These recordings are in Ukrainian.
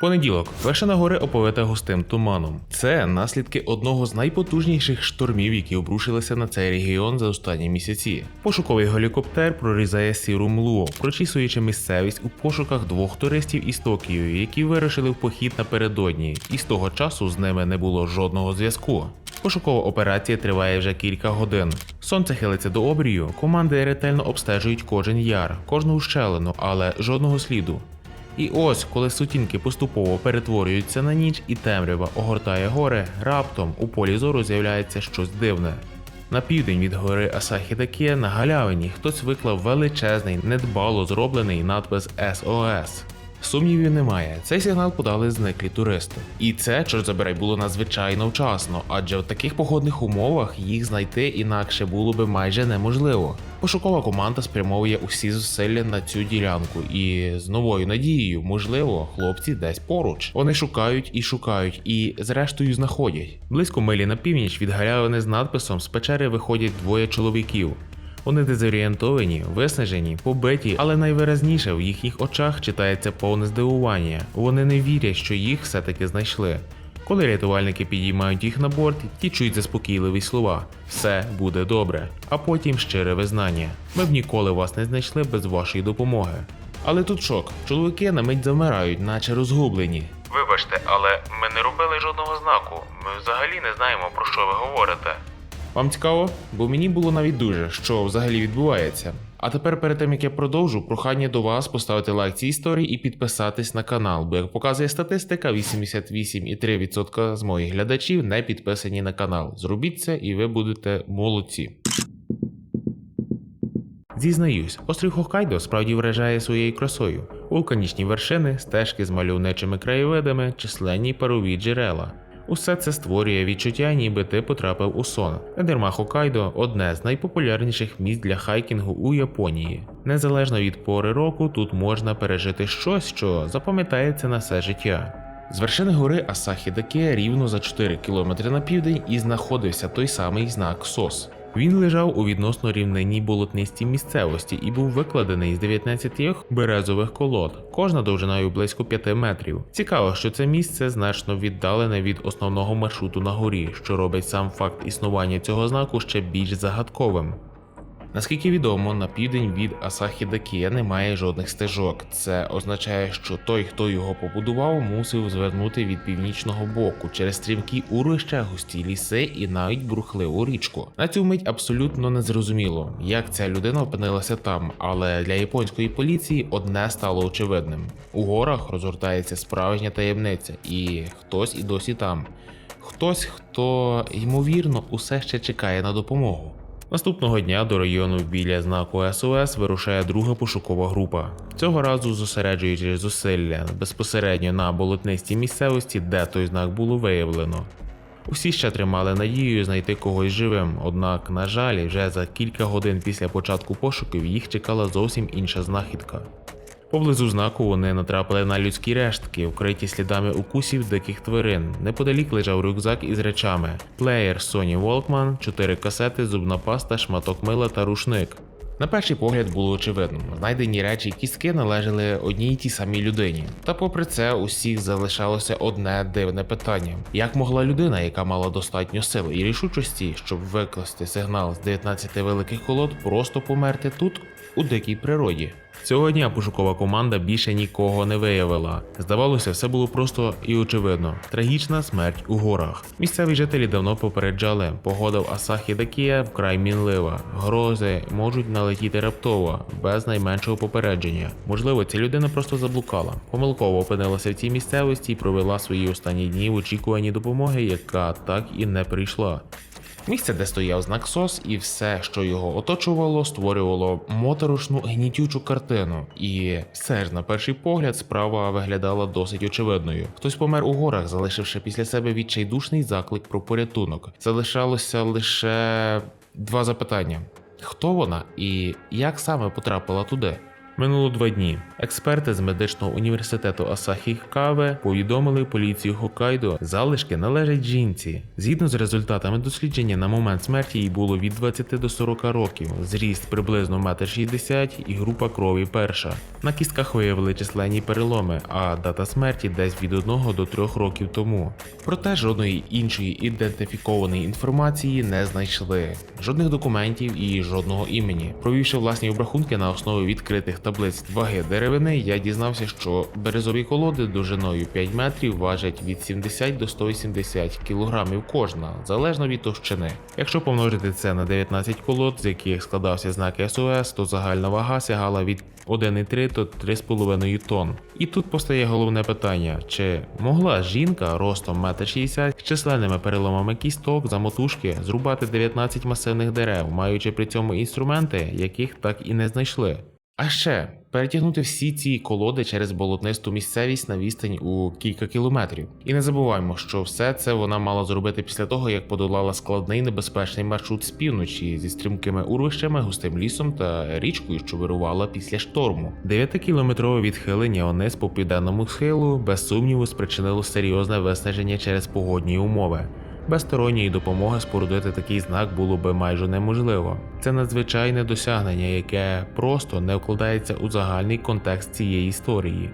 Понеділок вершина гори оповита густим туманом. Це наслідки одного з найпотужніших штормів, які обрушилися на цей регіон за останні місяці. Пошуковий гелікоптер прорізає сіру млу, прочісуючи місцевість у пошуках двох туристів із Токіо, які вирушили в похід напередодні, і з того часу з ними не було жодного зв'язку. Пошукова операція триває вже кілька годин. Сонце хилиться до обрію, команди ретельно обстежують кожен яр, кожну ущелину, але жодного сліду. І ось, коли сутінки поступово перетворюються на ніч і темрява огортає гори, раптом у полі зору з'являється щось дивне. На південь від гори Асахідаке на галявині хтось виклав величезний, недбало зроблений надпис SOS. Сумнівів немає, цей сигнал подали зниклі туристи. І це, чорт забирай, було надзвичайно вчасно, адже в таких погодних умовах їх знайти інакше було би майже неможливо. Пошукова команда спрямовує усі зусилля на цю ділянку, і з новою надією, можливо, хлопці десь поруч. Вони шукають і шукають, і зрештою знаходять. Близько милі на північ від галявини з надписом з печери виходять двоє чоловіків. Вони дезорієнтовані, виснажені, побиті, але найвиразніше в їхніх очах читається повне здивування. Вони не вірять, що їх все-таки знайшли. Коли рятувальники підіймають їх на борт, ті чують заспокійливі слова: все буде добре, а потім щире визнання. Ми б ніколи вас не знайшли без вашої допомоги. Але тут шок. Чоловіки на мить замирають, наче розгублені. Вибачте, але ми не робили жодного знаку. Ми взагалі не знаємо про що ви говорите. Вам цікаво? Бо мені було навіть дуже, що взагалі відбувається. А тепер, перед тим як я продовжу, прохання до вас поставити лайк цій історії і підписатись на канал, бо як показує статистика, 88,3% з моїх глядачів не підписані на канал. Зробіть це і ви будете молодці. Зізнаюсь, острів Хоккайдо справді вражає своєю красою. Вулканічні вершини, стежки з мальовничими краєвидами, численні парові джерела. Усе це створює відчуття, ніби ти потрапив у сон. Едерма Хокайдо – одне з найпопулярніших місць для хайкінгу у Японії. Незалежно від пори року, тут можна пережити щось, що запам'ятається на все життя. З вершини гори Асахідаке рівно за 4 км на південь і знаходився той самий знак СОС. Він лежав у відносно рівнинній болотнистій місцевості і був викладений з 19 березових колод, кожна довжиною близько 5 метрів. Цікаво, що це місце значно віддалене від основного маршруту на горі, що робить сам факт існування цього знаку ще більш загадковим. Наскільки відомо, на південь від Асахідакія немає жодних стежок. Це означає, що той, хто його побудував, мусив звернути від північного боку через стрімкі урища, густі ліси і навіть бурхливу річку. На цю мить абсолютно незрозуміло, як ця людина опинилася там, але для японської поліції одне стало очевидним: у горах розгортається справжня таємниця, і хтось і досі там. Хтось, хто ймовірно усе ще чекає на допомогу. Наступного дня до району біля знаку СОС вирушає друга пошукова група. Цього разу зосереджуючи зусилля безпосередньо на болотнистій місцевості, де той знак було виявлено. Усі ще тримали надію знайти когось живим, однак, на жаль, вже за кілька годин після початку пошуків їх чекала зовсім інша знахідка. Поблизу знаку вони натрапили на людські рештки, вкриті слідами укусів диких тварин. Неподалік лежав рюкзак із речами: плеєр Sony Walkman, 4 касети, зубна паста, шматок мила та рушник. На перший погляд було очевидно, знайдені речі і кістки належали одній й тій самій людині. Та попри це, усіх залишалося одне дивне питання: як могла людина, яка мала достатньо сил і рішучості, щоб викласти сигнал з 19 великих колод, просто померти тут, у дикій природі? Цього дня пошукова команда більше нікого не виявила. Здавалося, все було просто і очевидно. Трагічна смерть у горах. Місцеві жителі давно попереджали, погода в Асахі Дакія вкрай мінлива. Грози можуть налетіти раптово, без найменшого попередження. Можливо, ця людина просто заблукала, помилково опинилася в цій місцевості і провела свої останні дні в очікуванні допомоги, яка так і не прийшла. Місце, де стояв знак СОС, і все, що його оточувало, створювало моторошну гнітючу картину. І все ж на перший погляд справа виглядала досить очевидною. Хтось помер у горах, залишивши після себе відчайдушний заклик про порятунок. Залишалося лише два запитання: хто вона і як саме потрапила туди? Минуло два дні. Експерти з медичного університету Асахі Каве повідомили поліцію Хоккайдо, залишки належать жінці. Згідно з результатами дослідження, на момент смерті їй було від 20 до 40 років, зріст приблизно 1,60 м і група крові перша. На кістках виявили численні переломи, а дата смерті десь від 1 до 3 років тому. Проте жодної іншої ідентифікованої інформації не знайшли, жодних документів і жодного імені. Провівши власні обрахунки на основі відкритих таблиць ваги деревини, я дізнався, що березові колоди довжиною 5 метрів важать від 70 до 180 кілограмів кожна, залежно від товщини. Якщо помножити це на 19 колод, з яких складався знак СОС, то загальна вага сягала від 1,3 до 3,5 тонн. І тут постає головне питання: чи могла жінка ростом 1,60 м з численними переломами кісток за мотужки зрубати 19 масивних дерев, маючи при цьому інструменти, яких так і не знайшли? А ще перетягнути всі ці колоди через болотнисту місцевість на відстань у кілька кілометрів. І не забуваємо, що все це вона мала зробити після того, як подолала складний небезпечний маршрут з півночі зі стрімкими урвищами, густим лісом та річкою, що вирувала після шторму. Дев'ятикілометрове відхилення униз по південному схилу без сумніву спричинило серйозне виснаження через погодні умови. Без сторонньої допомоги спорудити такий знак було би майже неможливо. Це надзвичайне досягнення, яке просто не вкладається у загальний контекст цієї історії.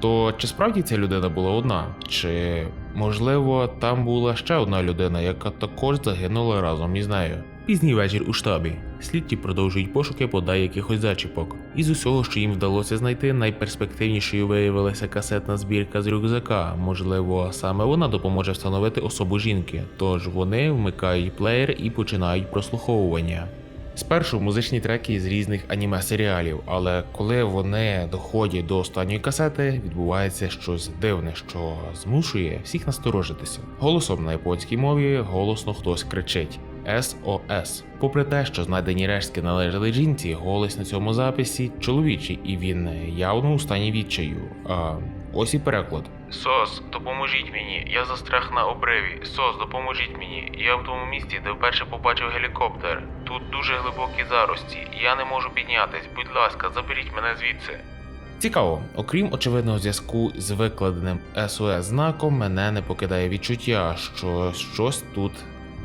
То чи справді ця людина була одна? Чи можливо там була ще одна людина, яка також загинула разом із нею? Пізній вечір у штабі. Слідчі продовжують пошуки подай якихось зачіпок. Із усього, що їм вдалося знайти, найперспективнішою виявилася касетна збірка з рюкзака. Можливо, саме вона допоможе встановити особу жінки. Тож вони вмикають плеєр і починають прослуховування. Спершу музичні треки з різних аніме-серіалів, але коли вони доходять до останньої касети, відбувається щось дивне, що змушує всіх насторожитися. Голосом на японській мові голосно хтось кричить. SOS. Попри те, що знайдені рештки належали жінці, голос на цьому записі чоловічий, і він явно у стані відчаю. А ось і переклад. СОС, допоможіть мені, я застряг на обриві. СОС, допоможіть мені. Я в тому місці, де вперше побачив гелікоптер. Тут дуже глибокі зарості, я не можу піднятись. Будь ласка, заберіть мене звідси. Цікаво, окрім очевидного зв'язку з викладеним SOS знаком, мене не покидає відчуття, що щось тут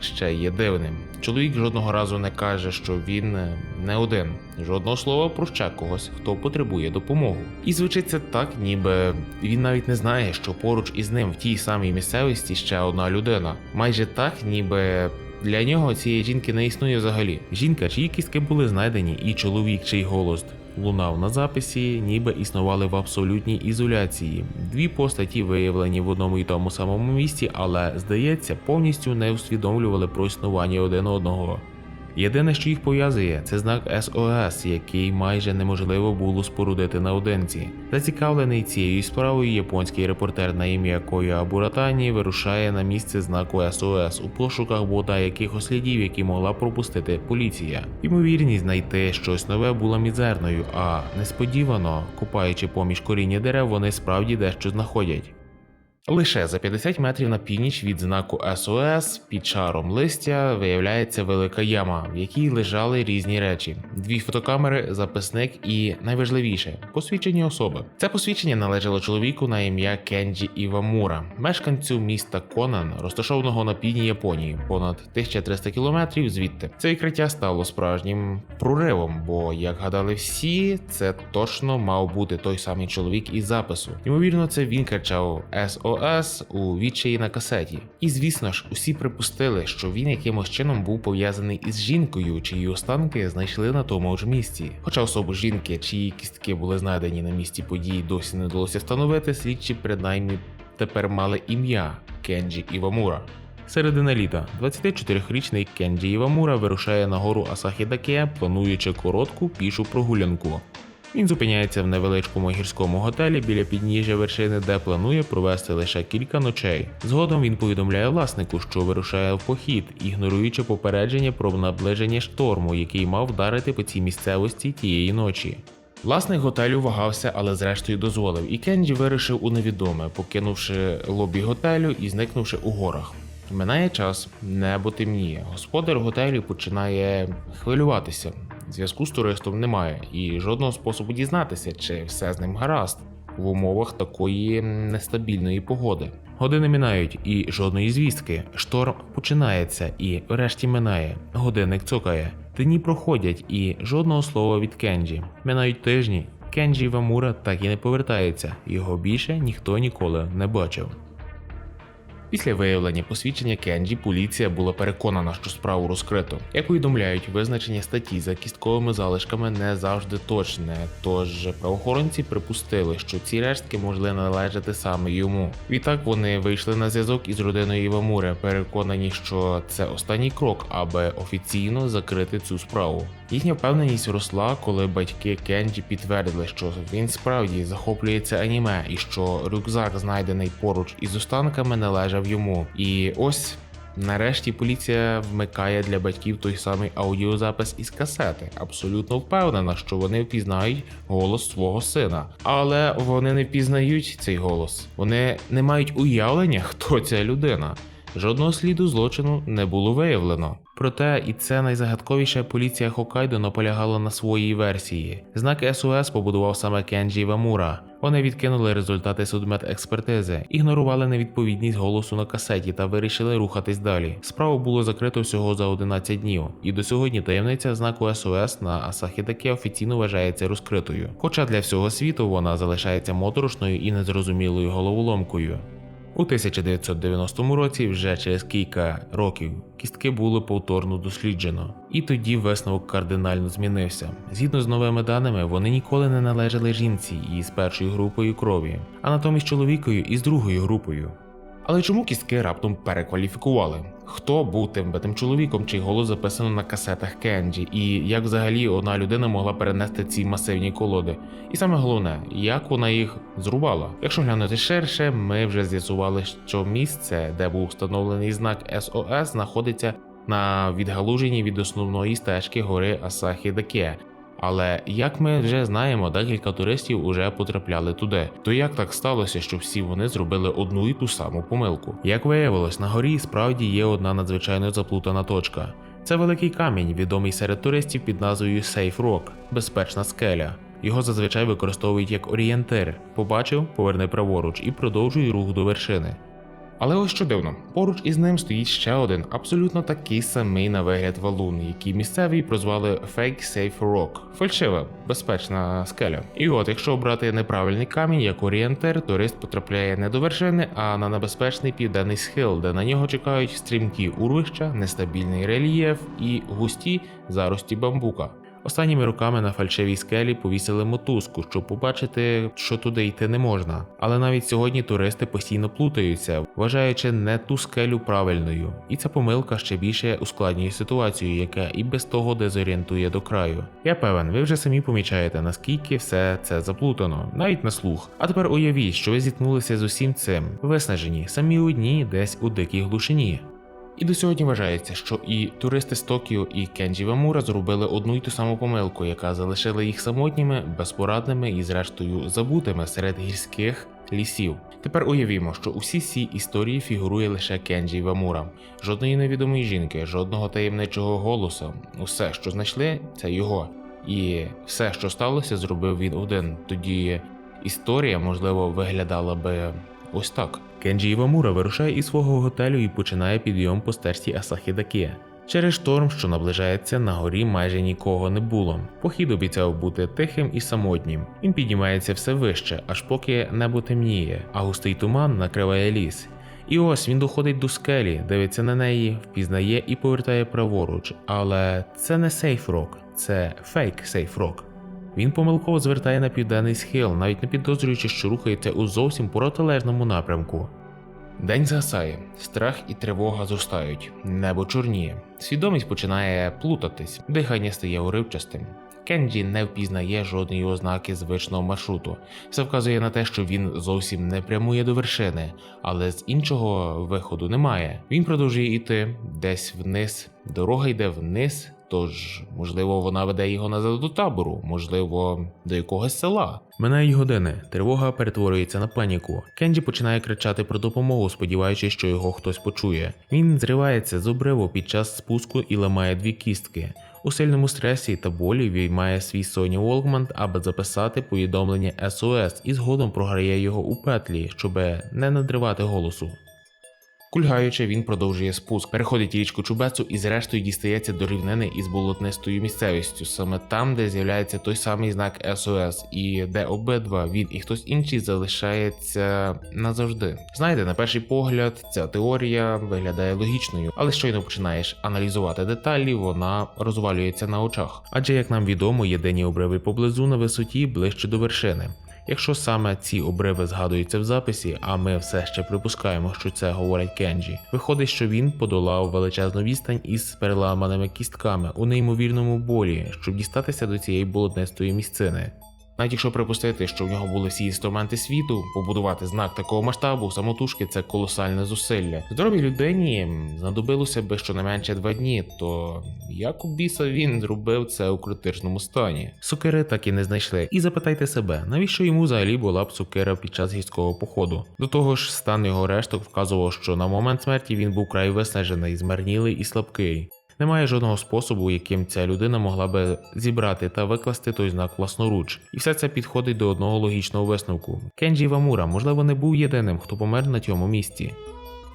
ще є дивним. Чоловік жодного разу не каже, що він е, не один, жодного слова про ще когось, хто потребує допомогу. І звучить це так, ніби він навіть не знає, що поруч із ним в тій самій місцевості ще одна людина. Майже так, ніби. Для нього цієї жінки не існує взагалі. Жінка, чиї кістки були знайдені, і чоловік, чий голос лунав на записі, ніби існували в абсолютній ізоляції. Дві постаті виявлені в одному і тому самому місці, але здається, повністю не усвідомлювали про існування один одного. Єдине, що їх пов'язує, це знак SOS, який майже неможливо було спорудити наодинці. Зацікавлений цією справою японський репортер на ім'я Коя Буратані вирушає на місце знаку SOS у пошуках бодай якихось слідів, які могла пропустити поліція. Ймовірність знайти щось нове була мізерною, а несподівано, копаючи поміж коріння дерев, вони справді дещо знаходять. Лише за 50 метрів на північ від знаку СОС під шаром листя виявляється велика яма, в якій лежали різні речі: дві фотокамери, записник і найважливіше посвідчення особи. Це посвідчення належало чоловіку на ім'я Кенджі Івамура, мешканцю міста Конан, розташованого на півдні Японії, понад 1300 кілометрів звідти. Це відкриття стало справжнім проривом, бо, як гадали всі, це точно мав бути той самий чоловік із запису. Ймовірно, це він кричав СОС у відчаї на касеті. І звісно ж, усі припустили, що він якимось чином був пов'язаний із жінкою, чиї останки знайшли на тому ж місці. Хоча особу жінки, чиї кістки були знайдені на місці події, досі не вдалося встановити, слідчі принаймні тепер мали ім'я Кенджі Івамура. Середина літа 24-річний Кенджі Івамура вирушає на гору Асахідаке, плануючи коротку пішу прогулянку. Він зупиняється в невеличкому гірському готелі біля підніжжя вершини, де планує провести лише кілька ночей. Згодом він повідомляє власнику, що вирушає в похід, ігноруючи попередження про наближення шторму, який мав вдарити по цій місцевості тієї ночі. Власник готелю вагався, але зрештою дозволив, і Кенджі вирішив у невідоме, покинувши лобі готелю і зникнувши у горах. Минає час, небо темніє. Господар готелю починає хвилюватися. Зв'язку з туристом немає і жодного способу дізнатися, чи все з ним гаразд в умовах такої нестабільної погоди. Години минають і жодної звістки. Шторм починається і врешті минає. Годинник цокає. Дні проходять і жодного слова від Кенджі. Минають тижні. Кенджі Вамура так і не повертається. Його більше ніхто ніколи не бачив. Після виявлення посвідчення Кенджі поліція була переконана, що справу розкрито. Як повідомляють, визначення статті за кістковими залишками не завжди точне, тож правоохоронці припустили, що ці рештки могли належати саме йому. Відтак вони вийшли на зв'язок із родиною Івамури, переконані, що це останній крок, аби офіційно закрити цю справу. Їхня впевненість росла, коли батьки Кенджі підтвердили, що він справді захоплюється аніме і що рюкзак, знайдений поруч із останками, належав йому. І ось. Нарешті поліція вмикає для батьків той самий аудіозапис із касети, абсолютно впевнена, що вони впізнають голос свого сина. Але вони не впізнають цей голос. Вони не мають уявлення, хто ця людина. Жодного сліду злочину не було виявлено. Проте і це найзагадковіше поліція Хокайдо наполягала на своїй версії. Знак СОС побудував саме Кенджі Вамура. Вони відкинули результати судмедекспертизи, ігнорували невідповідність голосу на касеті та вирішили рухатись далі. Справу було закрито всього за 11 днів, і до сьогодні таємниця знаку СОС на Асахідаке офіційно вважається розкритою. Хоча для всього світу вона залишається моторошною і незрозумілою головоломкою. У 1990 році, вже через кілька років, кістки було повторно досліджено, і тоді висновок кардинально змінився. Згідно з новими даними, вони ніколи не належали жінці із першою групою крові, а натомість чоловікою із другою групою. Але чому кістки раптом перекваліфікували? Хто був тим битим чоловіком, чий голос записано на касетах Кенджі, і як взагалі одна людина могла перенести ці масивні колоди? І саме головне, як вона їх зрубала? Якщо глянути ширше, ми вже з'ясували, що місце, де був встановлений знак СОС, знаходиться на відгалуженні від основної стежки гори Асахі Деке. Але як ми вже знаємо, декілька туристів уже потрапляли туди. То як так сталося, що всі вони зробили одну і ту саму помилку? Як виявилось, на горі справді є одна надзвичайно заплутана точка. Це великий камінь, відомий серед туристів під назвою Safe Rock – безпечна скеля. Його зазвичай використовують як орієнтир. Побачив, поверни праворуч і продовжуй рух до вершини. Але ось що дивно, поруч із ним стоїть ще один абсолютно такий самий на вигляд валун, який місцеві прозвали Fake Safe Rock – фальшива, безпечна скеля. І от, якщо обрати неправильний камінь як орієнтир, турист потрапляє не до вершини, а на небезпечний південний схил, де на нього чекають стрімкі урвища, нестабільний рельєф і густі зарості бамбука. Останніми роками на фальшивій скелі повісили мотузку, щоб побачити, що туди йти не можна. Але навіть сьогодні туристи постійно плутаються, вважаючи не ту скелю правильною. І ця помилка ще більше ускладнює ситуацію, яка і без того дезорієнтує до краю. Я певен, ви вже самі помічаєте, наскільки все це заплутано, навіть на слух. А тепер уявіть, що ви зіткнулися з усім цим, виснажені, самі одні десь у дикій глушині. І до сьогодні вважається, що і туристи з Токіо, і Кенджі Вамура зробили одну й ту саму помилку, яка залишила їх самотніми, безпорадними і, зрештою, забутими серед гірських лісів. Тепер уявімо, що у всій цій історії фігурує лише Кенджі Вамура, жодної невідомої жінки, жодного таємничого голосу. Усе, що знайшли, це його. І все, що сталося, зробив він один. Тоді історія, можливо, виглядала би ось так. Кенджі Івамура вирушає із свого готелю і починає підйом по стежці Асахідаке. Через шторм, що наближається, на горі майже нікого не було. Похід обіцяв бути тихим і самотнім. Він піднімається все вище, аж поки небо темніє, а густий туман накриває ліс. І ось він доходить до скелі, дивиться на неї, впізнає і повертає праворуч. Але це не сейфрок, це фейк сейфрок. Він помилково звертає на південний схил, навіть не підозрюючи, що рухається у зовсім протилежному напрямку. День згасає, страх і тривога зростають, небо чорніє, свідомість починає плутатись, дихання стає уривчастим. Кенджі не впізнає жодної ознаки звичного маршруту. Все вказує на те, що він зовсім не прямує до вершини, але з іншого виходу немає. Він продовжує йти десь вниз. Дорога йде вниз, Тож, можливо, вона веде його назад до табору, можливо, до якогось села. Минають години, тривога перетворюється на паніку. Кенджі починає кричати про допомогу, сподіваючись, що його хтось почує. Він зривається з обриву під час спуску і ламає дві кістки. У сильному стресі та болі віймає свій Sony Walkman, аби записати повідомлення SOS і згодом програє його у петлі, щоб не надривати голосу. Кульгаючи, він продовжує спуск, переходить річку Чубецу і зрештою дістається до рівнини із болотнистою місцевістю, саме там, де з'являється той самий знак SOS, і де обидва він і хтось інший залишається назавжди. Знаєте, на перший погляд, ця теорія виглядає логічною, але щойно починаєш аналізувати деталі, вона розвалюється на очах. Адже, як нам відомо, єдині обриви поблизу на висоті ближче до вершини. Якщо саме ці обриви згадуються в записі, а ми все ще припускаємо, що це говорить Кенджі, виходить, що він подолав величезну відстань із переламаними кістками у неймовірному болі, щоб дістатися до цієї болотнистої місцини. Навіть якщо припустити, що в нього були всі інструменти світу, побудувати знак такого масштабу самотужки це колосальне зусилля. Здоровій людині знадобилося би щонайменше два дні, то як у біса він зробив це у критичному стані? Сукири так і не знайшли. І запитайте себе, навіщо йому взагалі була б сукира під час гірського походу? До того ж, стан його решток вказував, що на момент смерті він був край виснажений, змарнілий і слабкий. Немає жодного способу, яким ця людина могла би зібрати та викласти той знак власноруч, і все це підходить до одного логічного висновку. Кенджі Вамура, можливо, не був єдиним, хто помер на цьому місці.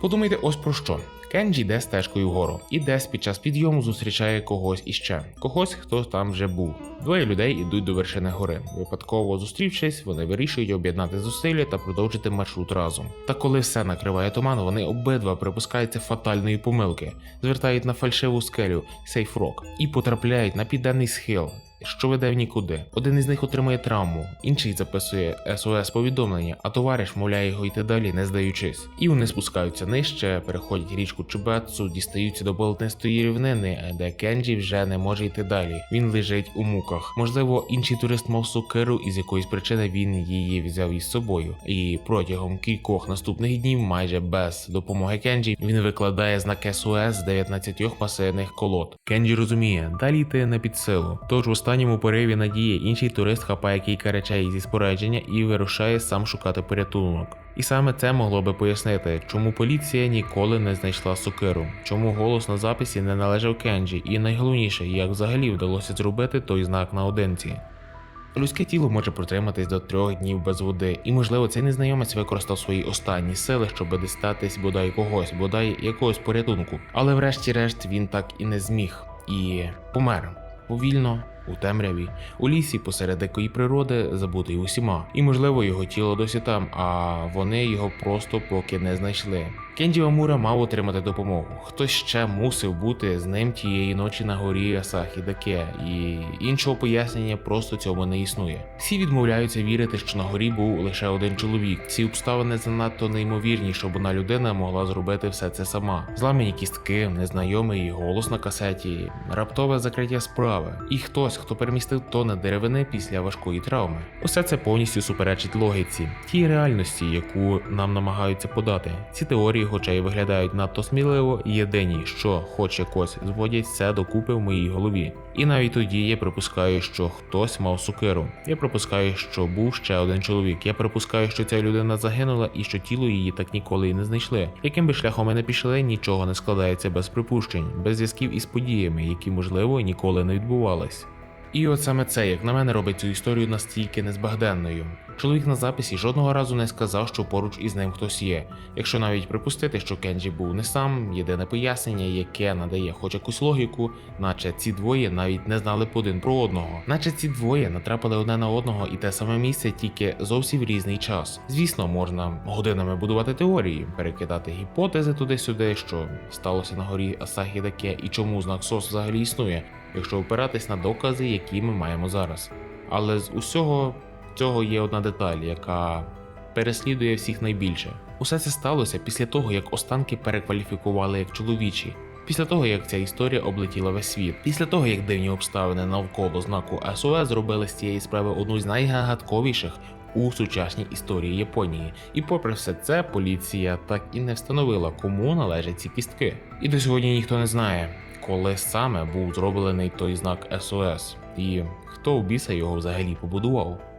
Подумайте ось про що. Кенджі йде стежкою вгору і десь під час підйому зустрічає когось іще, когось, хто там вже був. Двоє людей йдуть до вершини гори. Випадково зустрівшись, вони вирішують об'єднати зусилля та продовжити маршрут разом. Та коли все накриває туман, вони обидва припускаються фатальної помилки, звертають на фальшиву скелю Сейф Рок і потрапляють на південний схил. Що веде в нікуди. Один із них отримує травму, інший записує СОС повідомлення, а товариш мовляє його йти далі, не здаючись. І вони спускаються нижче, переходять річку Чубетсу, дістаються до болотнистої рівнини, де Кенджі вже не може йти далі. Він лежить у муках. Можливо, інший турист мав сокиру, і з якоїсь причини він її взяв із собою. І протягом кількох наступних днів, майже без допомоги Кенджі, він викладає знак СОС з 19 масивних колод. Кенджі розуміє, далі йти не під силу. Тож останньому пориві надії інший турист хапає кілька речей зі спорядження і вирушає сам шукати порятунок. І саме це могло би пояснити, чому поліція ніколи не знайшла сокиру, чому голос на записі не належав Кенджі, і найголовніше, як взагалі вдалося зробити той знак наодинці. Людське тіло може протриматись до трьох днів без води, і можливо цей незнайомець використав свої останні сили, щоб дістатись бодай когось, бодай якогось порятунку. Але врешті-решт він так і не зміг і помер повільно. У темряві, у лісі посеред дикої природи, забутий усіма, і можливо його тіло досі там, а вони його просто поки не знайшли. Кенджі Амура мав отримати допомогу. Хтось ще мусив бути з ним тієї ночі на горі Асахі Даке, і іншого пояснення просто цьому не існує. Всі відмовляються вірити, що на горі був лише один чоловік. Ці обставини занадто неймовірні, щоб одна людина могла зробити все це сама. Зламані кістки, незнайомий голос на касеті, раптове закриття справи, і хтось, хто перемістив тони деревини після важкої травми. Усе це повністю суперечить логіці, тій реальності, яку нам намагаються подати. Ці теорії, хоча й виглядають надто сміливо, єдині, що хоч якось зводять все докупи в моїй голові. І навіть тоді я припускаю, що хтось мав сукиру. Я припускаю, що був ще один чоловік. Я припускаю, що ця людина загинула і що тіло її так ніколи і не знайшли. Яким би шляхом ми не пішли, нічого не складається без припущень, без зв'язків із подіями, які можливо ніколи не відбувались. І от саме це, як на мене, робить цю історію настільки незбагненною. Чоловік на записі жодного разу не сказав, що поруч із ним хтось є. Якщо навіть припустити, що Кенджі був не сам, єдине пояснення, яке надає хоч якусь логіку, наче ці двоє навіть не знали один про одного, наче ці двоє натрапили одне на одного і те саме місце, тільки зовсім різний час. Звісно, можна годинами будувати теорії, перекидати гіпотези туди-сюди, що сталося на горі Асахі Даке і чому знак СОС взагалі існує, якщо опиратись на докази, які ми маємо зараз. Але з усього цього є одна деталь, яка переслідує всіх найбільше. Усе це сталося після того, як останки перекваліфікували як чоловічі. Після того, як ця історія облетіла весь світ, після того, як дивні обставини навколо знаку СОС зробили з цієї справи одну з найгагатковіших у сучасній історії Японії. І попри все це, поліція так і не встановила, кому належать ці кістки. І до сьогодні ніхто не знає, коли саме був зроблений той знак СОС, і хто у біса його взагалі побудував.